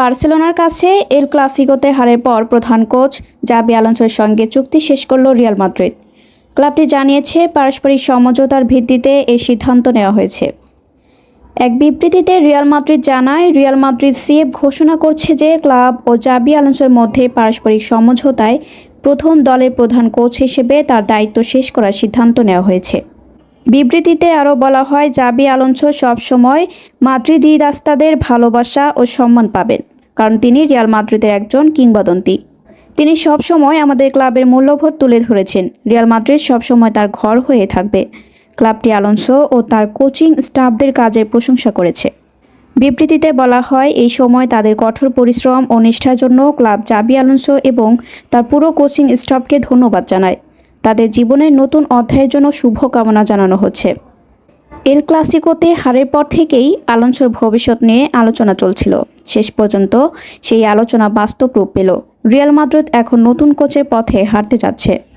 বার্সেলোনার কাছে এল ক্লাসিকোতে হারের পর প্রধান কোচ জাবি আলোনসোর সঙ্গে চুক্তি শেষ করল রিয়াল মাদ্রিদ। ক্লাবটি জানিয়েছে, পারস্পরিক সমঝোতার ভিত্তিতে এই সিদ্ধান্ত নেওয়া হয়েছে। এক বিবৃতিতে রিয়াল মাদ্রিদ জানায়, রিয়াল মাদ্রিদ সিএফ ঘোষণা করছে যে ক্লাব ও জাবি আলোনসোর মধ্যে পারস্পরিক সমঝোতায় প্রথম দলের প্রধান কোচ হিসেবে তার দায়িত্ব শেষ করার সিদ্ধান্ত নেওয়া হয়েছে। বিবৃতিতে আরও বলা হয়, জাবি আলোনসো সবসময় মাদ্রিদি রাস্তাদের ভালোবাসা ও সম্মান পাবেন, কারণ তিনি রিয়াল মাদ্রিদের একজন কিংবদন্তি। তিনি সবসময় আমাদের ক্লাবের মূল্যবোধ তুলে ধরেছেন। রিয়াল মাদ্রিদ সবসময় তার ঘর হয়ে থাকবে। ক্লাবটি আলোনসো ও তার কোচিং স্টাফদের কাজের প্রশংসা করেছে। বিবৃতিতে বলা হয়, এই সময় তাদের কঠোর পরিশ্রম ও নিষ্ঠার জন্য ক্লাব জাবি আলোনসো এবং তার পুরো কোচিং স্টাফকে ধন্যবাদ জানায়। তাদের জীবনের নতুন অধ্যায়ের জন্য শুভকামনা জানানো হচ্ছে। এল ক্লাসিকোতে হারের পর থেকেই আলোনসোর ভবিষ্যৎ নিয়ে আলোচনা চলছিল। শেষ পর্যন্ত সেই আলোচনা বাস্তব রূপ পেল। রিয়াল মাদ্রিদ এখন নতুন কোচের পথে হারতে যাচ্ছে।